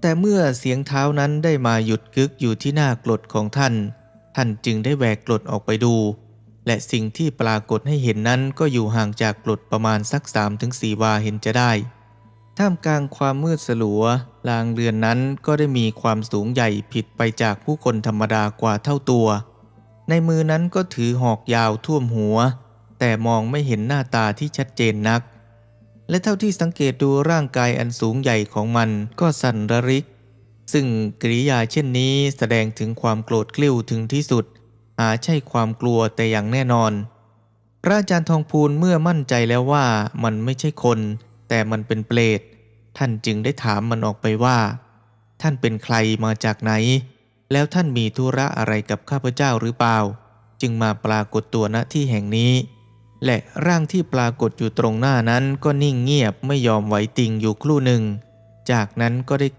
แต่เมื่อเสียงเท้านั้นได้มาหยุดกึกอยู่ที่หน้ากรดของท่าน ท่านจึงได้แหวกกรดออกไปดู และสิ่งที่ปรากฏให้เห็นนั้นก็อยู่ห่างจากกรดประมาณสัก3-4วาเห็นจะได้ ท่ามกลางความมืดสลัว ลางเรือนนั้นก็ได้มีความสูงใหญ่ผิดไปจากผู้คนธรรมดากว่าเท่าตัว ในมือนั้นก็ถือหอกยาวท่วมหัว แต่มองไม่เห็นหน้าตาที่ชัดเจนนัก และเท่าที่สังเกตดูร่างกายอันสูงใหญ่ของมันก็สั่นระริก ซึ่งกริยาเช่นนี้แสดงถึงความโกรธกลิ้วถึงที่สุดหาใช่ความกลัวแต่อย่างแน่นอน พระอาจารย์ทองพูนเมื่อมั่นใจแล้วว่ามันไม่ใช่คน แต่มันเป็นเปรตท่านจึงได้ถามมันออกไปว่า ท่านเป็นใครมาจากไหน แล้วท่านมีธุระอะไรกับข้าพเจ้าหรือเปล่า จึงมาปรากฏตัวณที่แห่งนี้ และร่างที่ปรากฏอยู่ตรงหน้านั้นก็นิ่งเงียบไม่ยอมไหวติงอยู่ครู่หนึ่ง จากนั้นก็ได้กล้า